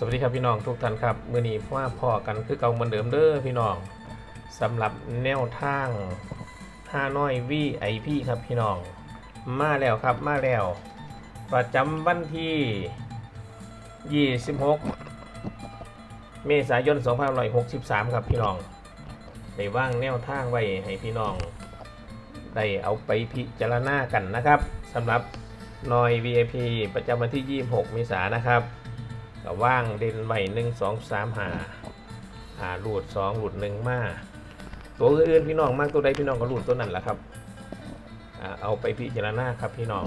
สวัสดีครับพี่น้องทุกท่านครับมื้อนี้พ่อพ่อกันคือเก่าเหมือนเดิมเด้อพี่น้องสำหรับแนวทางห้าน้อยวีไอพีครับพี่น้อง มาแล้วครับมาแล้ว ประจำวันที่ 26 เมษายน 2563 ครับพี่น้องได้ว่างแนวทางไว้ให้พี่น้อง ได้เอาไปพิจารณากันนะครับสำหรับน้อย VIP ประจำวันที่ 26 เมษายนนะครับ ก็ว่างเด่นไว้หนึ่งสองสามหาหาหลุดสองหลุดหนึ่งมาตัวอื่นๆพี่น้องมากตัวใดพี่น้องก็หลุดตัวนั้นแหละครับอเอาไปพิจารณาครับพี่น้อง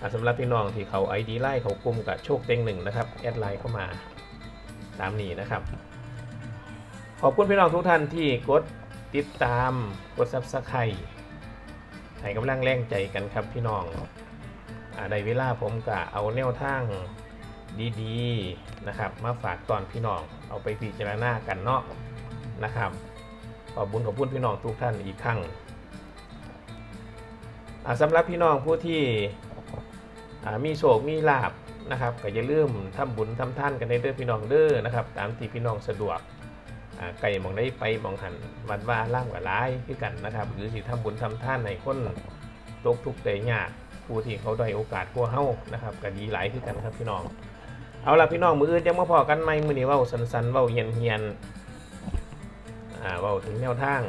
อาสำหรับพี่น้องที่เขาไอดีไล่เขากลุ่มกับโชคเต็งหนึ่งนะครับแอดไลน์เข้ามาตามนี้นะครับ ขอบคุณพี่น้องทุกท่านที่กดติดตามกดซับสไครต์ให้กำลังแรงใจกันครับพี่น้องอได้เวลาผมกะเอาแนวทาง ดีๆนะครับ มาฝากตอนพี่น้องเอาไปพิจารณากันเนาะนะครับ ขอบคุญขอบคุณพี่น้องทุกท่านอีกครั้งสำหรับพี่น้องผู้ที่มีโชคมีลาบนะครับก็อย่าลืมทำบุญทำท่านกันในเด้อพี่น้องเด้อนะครับ ตามที่พี่น้องสะดวกไก่มองได้ไปมองหันวัดว่าล่ามกับร้ายคือกันนะครับ หรือสิทำบุญทำท่านในคนตกทุกข์ได้ยากผู้ที่เขาได้โอกาสกว่าเฮานะครับก็ดีหลายคือกันครับพี่น้อง เอาล่ะพี่น้องมืออื่นจะมาพอกันไหมมือนี้ว่าสันสันเว่าเฮียนเฮียนอ่าเว่าถึงแนวทาง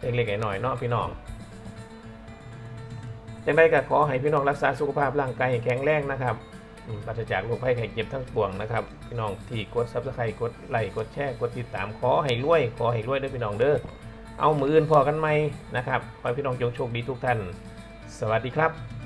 เล็กๆหน่อยๆเนาะพี่น้องจังได้ก็ขอให้พี่น้องรักษาสุขภาพร่างกายแข็งแรงนะครับปราศจากโรคภัยไข้เจ็บทั้งปวงนะครับ พี่น้องที่กดซับสไครต์กดไลค์กดแชร์กดติดตามขอให้รวยขอให้รวยเด้อพี่น้องเด้อเอามืออื่นพอกันไหมนะครับขอให้พี่น้องจงโชคดีทุกท่าน สวัสดีครับ